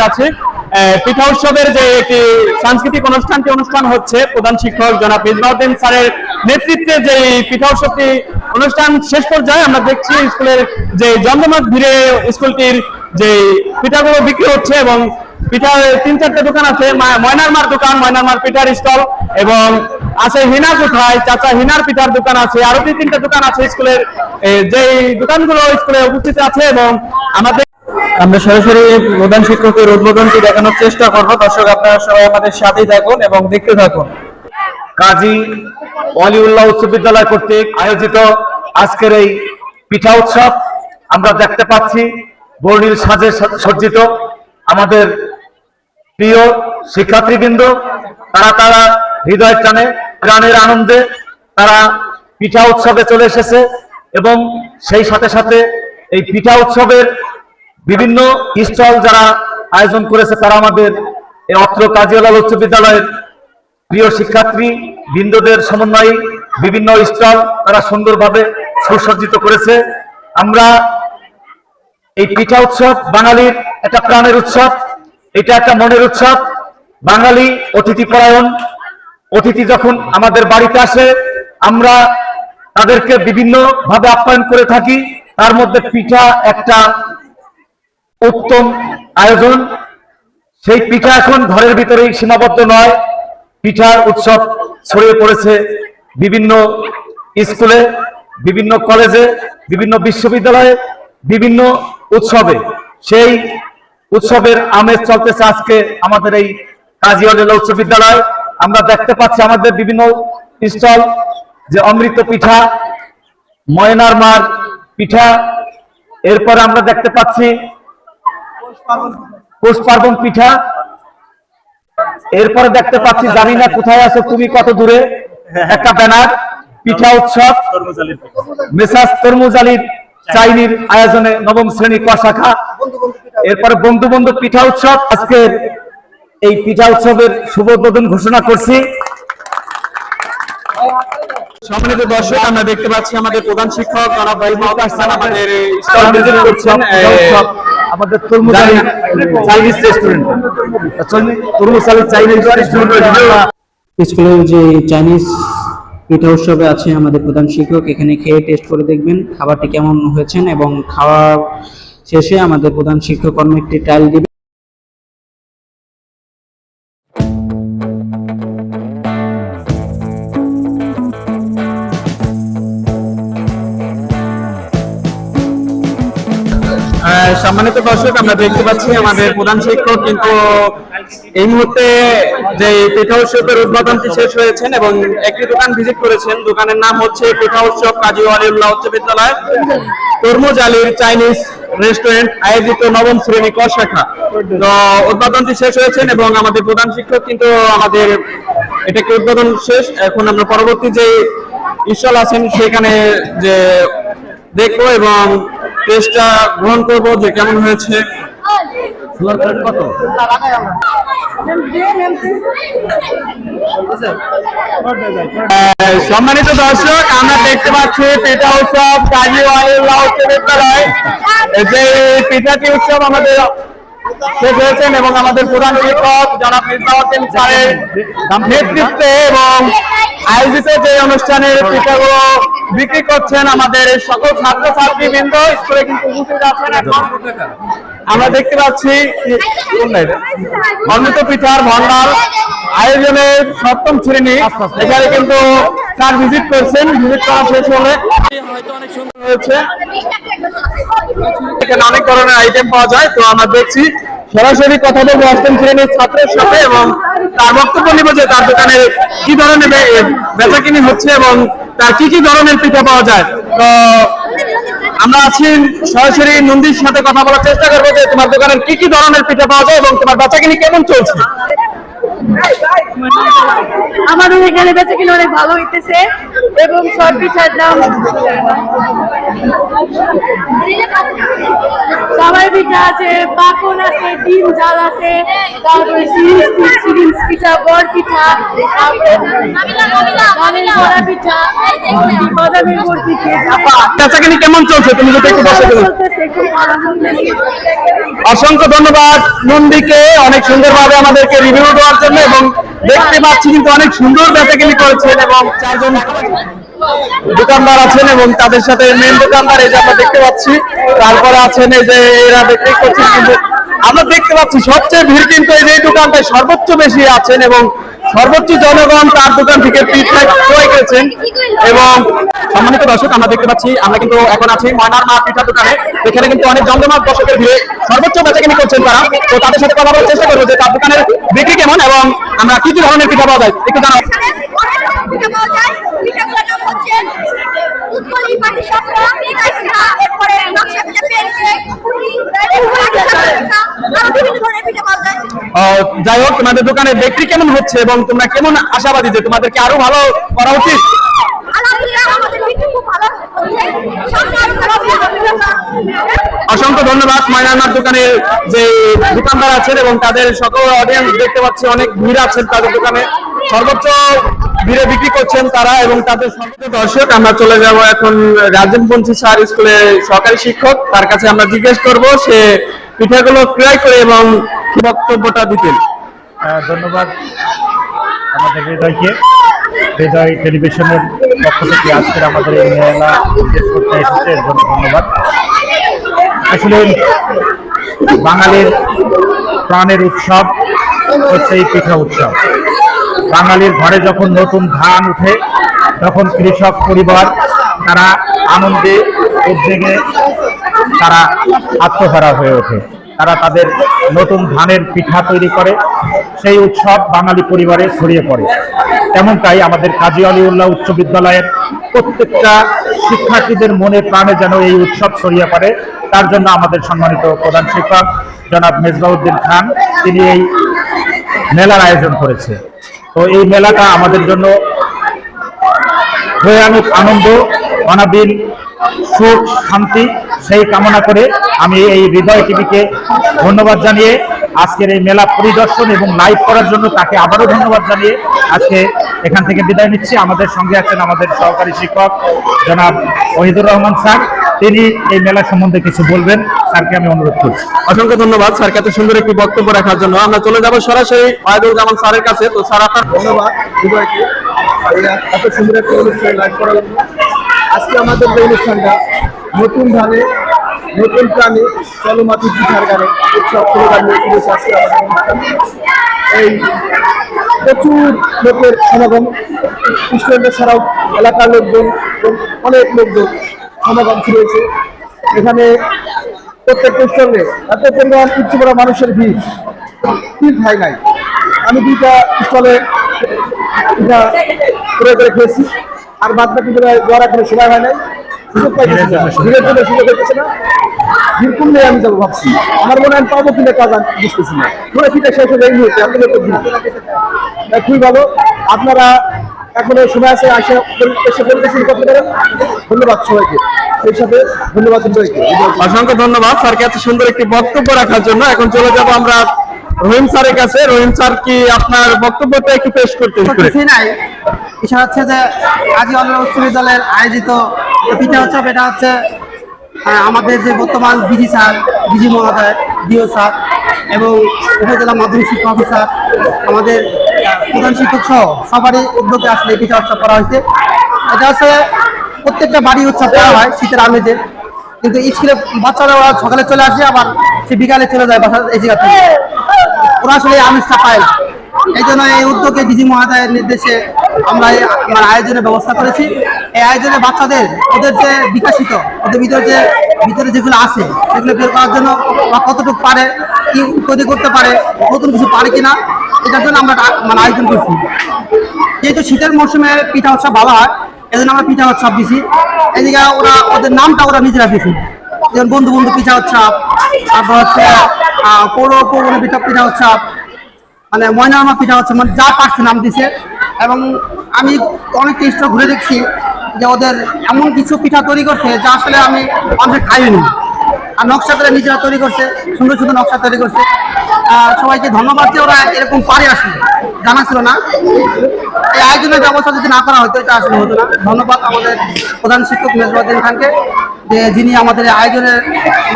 আছে। পিঠা উৎসবের যে একটি সাংস্কৃতিক অনুষ্ঠানটি অনুষ্ঠান হচ্ছে প্রধান শিক্ষক জনাব ইসবাউদ্দিন স্যারের নেতৃত্বে যে পিঠা উৎসবটি অনুষ্ঠান শেষ পর্যায়ে আমরা দেখছি স্কুলের যে জমজমাট ভিড়ে স্কুলটির যে পিঠাগুলো বিক্রি হচ্ছে এবং পিঠার তিন চারটে দোকান আছে, মা- ময়নার মার দোকান, ময়নার মার পিঠার স্টল এবং আছে হিনা কোথায় চাচা হিনার পিঠার দোকান আছে, আরও দুই তিনটা দোকান আছে স্কুলের। যে দোকানগুলো স্কুলে উপস্থিত আছে এবং আমাদের আমরা সরাসরি প্রধান শিক্ষকের উদ্বোধনটি দেখানোর চেষ্টা করব। দর্শক, আপনারা সবাই আমাদের সাথেই থাকুন এবং দেখতে থাকুন। কাজী অলিউল্লাহ উচ্চ বিদ্যালয় কর্তৃক আয়োজিত আজকের এই পিঠা উৎসব আমরা দেখতে পাচ্ছি, বর্ণিল সাজে, সজ্জিত আমাদের প্রিয় শিক্ষার্থীবৃন্দ। তারা তারা হৃদয় টানে, প্রাণের আনন্দে তারা পিঠা উৎসবে চলে এসেছে এবং সেই সাথে সাথে এই পিঠা উৎসবের বিভিন্ন স্টল যারা আয়োজন করেছে তারা আমাদের এই অত্র কাজিয়ালাল উচ্চ বিদ্যালয়ের প্রিয় শিক্ষার্থী বৃন্দদের সমন্বয়ে বিভিন্ন স্টল তারা সুন্দরভাবে সুসজ্জিত করেছে। আমরা এই পিঠা উৎসব বাঙালির একটা প্রাণের উৎসব, এটা একটা মনের উৎসব। বাঙালি অতিথি পরায়ণ, অতিথি যখন আমাদের বাড়িতে আসে, আমরা তাদেরকে বিভিন্নভাবে আপ্যায়ন করে থাকি। তার মধ্যে পিঠা একটা উত্তম আয়োজন। সেই পিঠা এখন ঘরের ভিতরেই সীমাবদ্ধ নয়। পিঠার উৎসব ছড়িয়ে পড়েছে বিভিন্ন স্কুলে, বিভিন্ন কলেজে, বিভিন্ন বিশ্ববিদ্যালয়ে, বিভিন্ন উৎসবে। সেই উৎসবের আমেজ চলতেছে আজকে আমাদের এই কাজীওয়ালা উচ্চ বিদ্যালয়। আমরা দেখতে পাচ্ছি আমাদের বিভিন্ন স্টল যে অমৃত পিঠা, ময়নার মার পিঠা। এরপর আমরা দেখতে পাচ্ছি পৌষ পার্বণ পিঠা। এরপরে দেখতে পাচ্ছি জানি না কোথায় আছো তুমি কত দূরে? একটা ব্যানার পিঠা উৎসব মেসাজ তরমুজ আলীর চাইনির আয়োজনে নবম শ্রেণি ক শাখা এরপরে বন্ধু বন্ধু পিঠা উৎসব আজকের এই পিঠা উৎসবের শুভ উদ্বোধন ঘোষণা করছি। সম্মানিত দর্শক আমরা দেখতে পাচ্ছি আমাদের প্রধান শিক্ষক আমাদের আমাদের তরমুজ চাইনিজ রেস্টুরেন্ট তরমুজ আলী চাইনিজ রেস্টুরেন্ট স্কুলের যে চাইনিজ পিঠা উৎসবে আছে আমাদের প্রধান শিক্ষক এখানে খেয়ে টেস্ট করে দেখবেন খাবারটি কেমন হয়েছেন এবং খাওয়া শেষে আমাদের প্রধান শিক্ষক অন্য একটি টাইল দিবেন দর্শক, আমরা দেখতে পাচ্ছি আমাদের প্রধান শিক্ষক, কিন্তু এই মুহূর্তে যে পিঠা উৎসবের উদ্বোধনটি শেষ হয়েছেন এবং একটি দোকান ভিজিট করেছেন। দোকানের নাম হচ্ছে পিঠা উৎসব কাজী আলিউল্লাহ উচ্চ বিদ্যালয়। তরমুজ আলীর চাইনিজ রেস্টুরেন্ট আয়োজিত নবম শ্রেণি ক শাখা। তো উদ্বোধনটি শেষ হয়েছেন এবং আমাদের প্রধান শিক্ষক, কিন্তু আমাদের এটা কি উদ্বোধন শেষ? এখন আমরা পরবর্তী যে স্টল আছেন, সেখানে যে দেখব এবং টেস্টটা গ্রহণ করব যে কেমন হয়েছে? কত? সম্মানিত দর্শক আমরা দেখতে পাচ্ছি পিঠা উৎসব কাজী ওয়ালিউল্লাহ উচ্চ বিদ্যালয় যে পিঠাটি উৎসব আমাদের শেষ হয়েছেন এবং আমাদের প্রধান শিক্ষক জনাব মিসবাউদ্দিন স্যারের নেতৃত্বে এবং আয়োজিত যে অনুষ্ঠানের পিঠাগুলো বিক্রি করছেন আমাদের সকল ছাত্র ছাত্রী বৃন্দ স্কুলে কিন্তু উপস্থিত আছেন এখন। আমরা দেখতে পাচ্ছি অমৃত পিঠার ভণ্ডার আয়োজনের সপ্তম শ্রেণি। এখানে কিন্তু স্যার ভিজিট করছেন ভিজিট করা শেষ হলে অনেক অনেক ধরনের আইটেম পাওয়া যায়, তো আমরা দেখছি, সরাসরি কথা বলব অষ্টম শ্রেণির ছাত্রের সাথে এবং তার বক্তব্য নিব যে তার দোকানে কি ধরনের বে- বেচাকিনি হচ্ছে এবং তার কি কি ধরনের পিঠা পাওয়া যায়? তো আমরা আছি সরাসরি নন্দীর সাথে কথা বলার চেষ্টা করব যে তোমার দোকানের কি কি ধরনের পিঠা পাওয়া যায় এবং তোমার বাচ্চা কিনি কেমন চলছে? আমাদের এখানে বেঁচে কিনা অনেক ভালো হইতেছে এবং সব পিঠার দাম সবাই পিঠা আছে পাকন আছে ডিম জাল আছে তারপরে সিরিঞ্জ সিরিঞ্জ পিঠা বর পিঠা তারপরে বড়া পিঠা বাদামের কেমন চলছে? তুমি যদি একটু বসে অসংখ্য ধন্যবাদ নন্দীকে। অনেক সুন্দরভাবে আমাদেরকে রিভিউ দেওয়ার জন্য এবং দেখতে পাচ্ছি কিন্তু অনেক সুন্দর বেচাকেনি করেছেন এবং চারজন দোকানদার আছেন এবং তাদের সাথে মেন দোকানদার এই যে আমরা দেখতে পাচ্ছি। তারপরে আছেন এই যে এরা দেখতে করছেন কিন্তু আমরা দেখতে পাচ্ছি সবচেয়ে ভিড় কিন্তু এই যে এই দোকানটায় সর্বোচ্চ বেশি আছেন এবং সর্বোচ্চ জনগণ তার দোকান থেকে পিঠা এবং সম্মানিত দর্শক, আমরা দেখতে পাচ্ছি, আমরা কিন্তু এখন আছি ময়নার মা পিঠা দোকানে। এখানে কিন্তু অনেক জমজমাট দর্শকের ভিড়ে সর্বোচ্চ বেচাকেনি করছেন তারা। তো তাদের সাথে কথা বলার চেষ্টা করব যে তার দোকানের বিক্রি কেমন এবং আমরা কি কি ধরনের পিঠা পাওয়া যায়, একটু জানাও। উৎকলি এরপরে নকশা পিঠা পেয়েছে যাই হোক তোমাদের দোকানে বিক্রি কেমন হচ্ছে এবং তোমরা কেমন আশাবাদী যে তোমাদেরকে আরও ভালো করা উচিত? অসংখ্য ধন্যবাদ ময়নার দোকানের যে দোকানদার আছেন এবং তাদের সকল অডিয়েন্স দেখতে পাচ্ছি অনেক ভিড় আছেন তাদের দোকানে। সর্বোচ্চ ভিড়ে বিক্রি করছেন তারা এবং তাদের সর্বোচ্চ দর্শক, আমরা চলে যাব এখন রাজেন বঞ্চি স্যার স্কুলের সহকারী শিক্ষক, তার কাছে আমরা জিজ্ঞেস করব সে পিঠাগুলো ক্রয় করে এবং বক্তব্যটা দিতেন। ধন্যবাদ। আমাদের হৃদয়কে, হৃদয় টেলিভিশনের পক্ষ থেকে আজকের আমাদের এই মেলা করতে এসেছে ধন্যবাদ। আসলে বাঙালির প্রাণের উৎসব হচ্ছে এই পিঠা উৎসব। বাঙালির ঘরে যখন নতুন ধান উঠে, তখন কৃষক পরিবার, তারা আনন্দে, উদ্বেগে তারা আত্মহারা হয়ে ওঠে। তারা তাদের নতুন ধানের পিঠা তৈরি করে, সেই উৎসব বাঙালি পরিবারে ছড়িয়ে পড়ে। তেমনটাই আমাদের কাজী আলিউল্লাহ উচ্চ বিদ্যালয়ের প্রত্যেকটা শিক্ষার্থীদের মনে প্রাণে যেন এই উৎসব ছড়িয়ে পড়ে। তার জন্য আমাদের সম্মানিত প্রধান শিক্ষক জনাব মেজবাউদ্দিন খান, তিনি এই মেলার আয়োজন করেছে। তো এই মেলাটা আমাদের জন্য ভয়ানক আনন্দ, অনাবিল সুখ, শান্তি, সেই কামনা করে আমি এই হৃদয় টিভিকে ধন্যবাদ জানিয়ে আজকের এই মেলা পরিদর্শন এবং লাইভ করার জন্য তাকে আবারও ধন্যবাদ জানিয়ে আজকে এখান থেকে বিদায় নিচ্ছি। আমাদের সঙ্গে আছেন আমাদের সহকারী শিক্ষক জনাব ওহিদুর রহমান স্যার। তিনি এই মেলা সম্বন্ধে কিছু বলবেন, স্যারকে আমি অনুরোধ করছি। অসংখ্য ধন্যবাদ, স্যারকে এত সুন্দর একটি বক্তব্য রাখার জন্য। আমরা চলে যাব সরাসরি ওয়াহিদুল জামান স্যারের কাছে। তো স্যার, আপনার ধন্যবাদ। এত সুন্দর একটা অনুষ্ঠান লাইভ করার জন্য। আজকে আমাদের যে অনুষ্ঠানটা, নতুন ধানে, নতুন প্রাণী চলমাতি পিঠার গানে এই প্রচুর লোকের সমাগম। স্টুডেন্টদের ছাড়াও এলাকার লোকজন অনেক লোকজন সমাগম শুরু হয়েছে এখানে প্রত্যেকটা স্টলে এত পরিমাণ উচ্চ মানুষের ভিড়। ভিড় ঠাই নাই। আমি দুইটা স্টলে পিঠা ক্রয় করে খেয়েছি। আর বাদ বাকি যাওয়ার কোনো সময় হয় নাই। সুযোগ পাইতেছি না। ভিড়ের জন্য সুযোগ হইতেছে না। ভিড় কমলে আমি যাব ভাবছি। আমার মনে হয় আমি পাবো কিনা কাজ আমি বুঝতেছি না। ধরে পিঠা শেষ হয়ে এই মুহূর্তে। তাই খুবই ভালো। আপনারা এখনও সময় আছে আসে এসে পরিদর্শন করতে পারেন ধন্যবাদ সবাইকে। সেই সাথে ধন্যবাদ সবাইকে। অসংখ্য ধন্যবাদ স্যারকে এত সুন্দর একটি বক্তব্য রাখার জন্য। এখন চলে যাব আমরা রহিম স্যারের কাছে। রহিম স্যার কি আপনার বক্তব্যটা একটু পেশ করতে কিছুই নাই। বিষয় হচ্ছে যে কাজী অল্লাহ উচ্চ বিদ্যালয়ের আয়োজিত পিঠা উৎসব। এটা হচ্ছে আমাদের যে বর্তমান বিজি স্যার বিজি মহোদয় ডিও স্যার এবং উপজেলা মাধ্যমিক শিক্ষা অফিসার আমাদের প্রধান শিক্ষক সহ সবারই উদ্যোগে আসলে এই পিঠা উৎসব করা হয়েছে। এটা হচ্ছে প্রত্যেকটা বাড়ি উৎসব করা হয় শীতের আমেজে। কিন্তু স্কুলে বাচ্চারা ওরা সকালে চলে আসে, আবার সে বিকালে চলে যায় বাসা এই জায়গা থেকে। ওরা আসলে আমেজটা পায়। এই জন্য এই উদ্যোগে ডিজি মহাদয়ের নির্দেশে আমরা মানে আয়োজনের ব্যবস্থা করেছি। এই আয়োজনে বাচ্চাদের, ওদের যে বিকাশিত, ওদের ভিতরে যে, ভিতরে যেগুলো আছে, সেগুলো বের করার জন্য ওরা কতটুকু পারে, কি তৈরি করতে পারে, নতুন কিছু পারে কিনা এটার জন্য আমরা মানে আয়োজন করছি। যেহেতু শীতের মৌসুমে পিঠা উৎসব ভালো হয় এই জন্য আমরা পিঠা উৎসব দিছি। এদিকে ওরা, ওদের নামটা ওরা নিজেরা দিয়েছি। যেমন বন্ধু বন্ধু পিঠা উৎসব, তারপর হচ্ছে পৌর পৌর পিঠা পিঠা উৎসব মানে ময়নারমা পিঠা উৎসব মানে যা পারছে নাম দিছে। এবং আমি অনেক টেস্ট ঘুরে দেখছি যে ওদের এমন কিছু পিঠা তৈরি করছে যা আসলে আমি মানুষের খাইনি। আর নকশা করে নিজেরা তৈরি করছে, সুন্দর সুন্দর নকশা তৈরি করছে। সবাইকে ধন্যবাদ যে ওরা এরকম পারে আসলে। জানা ছিল না। এই আয়োজনের ব্যবস্থা যদি না করা হতো, এটা আসলে হতো না। ধন্যবাদ আমাদের প্রধান শিক্ষক মেজবাউদ্দিন খানকে, যে যিনি আমাদের আয়োজনের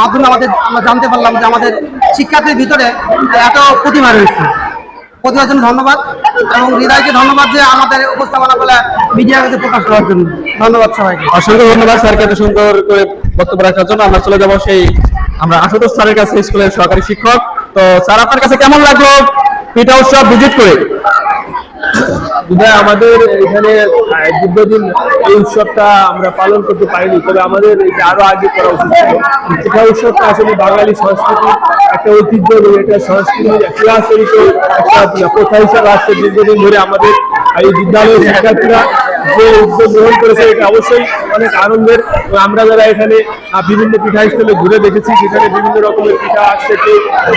মাধ্যমে আমাদের, আমরা জানতে পারলাম যে আমাদের শিক্ষার্থীর ভিতরে এত প্রতিভা রয়েছে। প্রতিভার জন্য ধন্যবাদ এবং হৃদয়কে ধন্যবাদ যে আমাদের উপস্থাপনা বলে মিডিয়ার কাছে প্রকাশ করার জন্য। ধন্যবাদ সবাইকে। অসংখ্য ধন্যবাদ স্যারকে এত সুন্দর করে বক্তব্য রাখার জন্য। আমরা চলে যাব সেই, আমরা আশুতোষ স্যারের কাছে, স্কুলের সহকারী শিক্ষক। তো স্যার, আপনার কাছে কেমন লাগল পিঠা উৎসব ভিজিট করে? আমাদের এখানে দীর্ঘদিন এই উৎসবটা আমরা পালন করতে পারিনি, তবে আমাদের আরও আগে করা উচিত ছিল। পিঠা উৎসবটা আসলে বাঙালি সংস্কৃতি একটা ঐতিহ্য এবং এটা সংস্কৃতির ক্রিয়াচরিত একটা প্রথা হিসাবে আসছে। দীর্ঘদিন ধরে আমাদের এই বিদ্যালয়ের শিক্ষার্থীরা যে উদ্যোগ গ্রহণ করেছে, এটা অবশ্যই অনেক আনন্দের। আমরা যারা এখানে বিভিন্ন পিঠা স্থলে ঘুরে দেখেছি, যেখানে বিভিন্ন রকমের পিঠা আসছে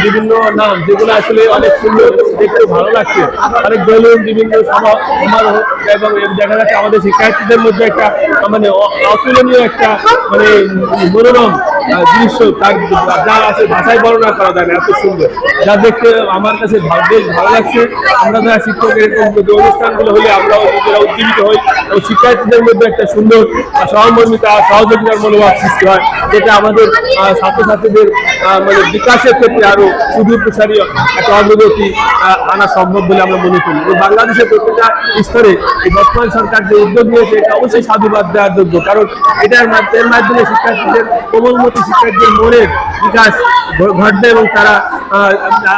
বিভিন্ন নাম, যেগুলো আসলে অনেক সুন্দর দেখতে ভালো লাগছে। অনেক বলুন বিভিন্ন সমারোহ, এবং দেখা যাচ্ছে আমাদের শিক্ষার্থীদের মধ্যে একটা মানে অতুলনীয় একটা মানে মনোরম দৃশ্য, তার যা আছে ভাষায় বর্ণনা করা যায় না, এত সুন্দর। যা দেখতে আমার কাছে বেশ ভালো লাগছে। আমরা যারা শিক্ষক এরকম যে অনুষ্ঠানগুলো হলে আমরাও নিজেরা উজ্জীবিত হই এবং শিক্ষার্থীদের মধ্যে একটা সুন্দর সহমর্মিতা সহযোগিতার মনোভাব সৃষ্টি হয়, যেটা আমাদের ছাত্রছাত্রীদের মানে বিকাশের ক্ষেত্রে আরও সুদূর প্রসারী একটা অগ্রগতি আনা সম্ভব বলে আমরা মনে করি। এবং বাংলাদেশের প্রত্যেকটা স্তরে এই বর্তমান সরকার যে উদ্যোগ নিয়েছে, এটা অবশ্যই সাধুবাদ দেওয়ার যোগ্য। কারণ এটার মাধ্যমে শিক্ষার্থীদের কোমলমতি শিক্ষার্থীদের মনের বিকাশ ঘটবে এবং তারা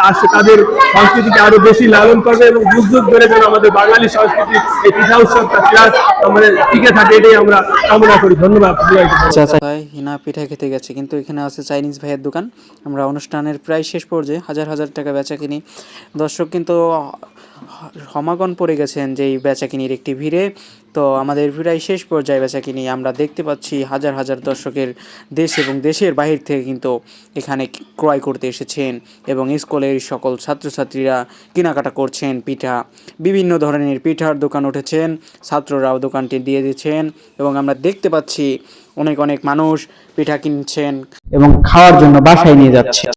আসে তাদের সংস্কৃতিকে আরও বেশি লালন করবে এবং যুগ যুগ ধরে যেন আমাদের বাঙালি সংস্কৃতি এই পিঠা উৎসবটা ক্লাস আমাদের টিকে থাকে, এটাই আমরা কামনা করি। ধন্যবাদ, সবাইকে। হিনা পিঠা খেতে গেছে, কিন্তু এখানে আছে চাইনিজ ভাইয়ের দোকান। আমরা অনুষ্ঠানের প্রায় শেষ পর্যায়ে হাজার হাজার টাকা বেচা কিনি। দর্শক কিন্তু সমাগম পড়ে গেছেন যেই বেচা কিনির একটি ভিড়ে। তো আমাদের প্রায় শেষ পর্যায়ে বেচা কিনি। আমরা দেখতে পাচ্ছি হাজার হাজার দর্শকের দেশ এবং দেশের বাহির থেকে কিন্তু এখানে ক্রয় করতে এসেছেন এবং স্কুলের সকল ছাত্রছাত্রীরা কেনাকাটা করছেন পিঠা। বিভিন্ন ধরনের পিঠার দোকান উঠেছেন, ছাত্ররাও দোকানটি দিয়ে দিচ্ছেন এবং আমরা দেখতে পাচ্ছি অনেক অনেক মানুষ পিঠা কিনছেন এবং খাওয়ার জন্য বাসায় নিয়ে যাচ্ছে।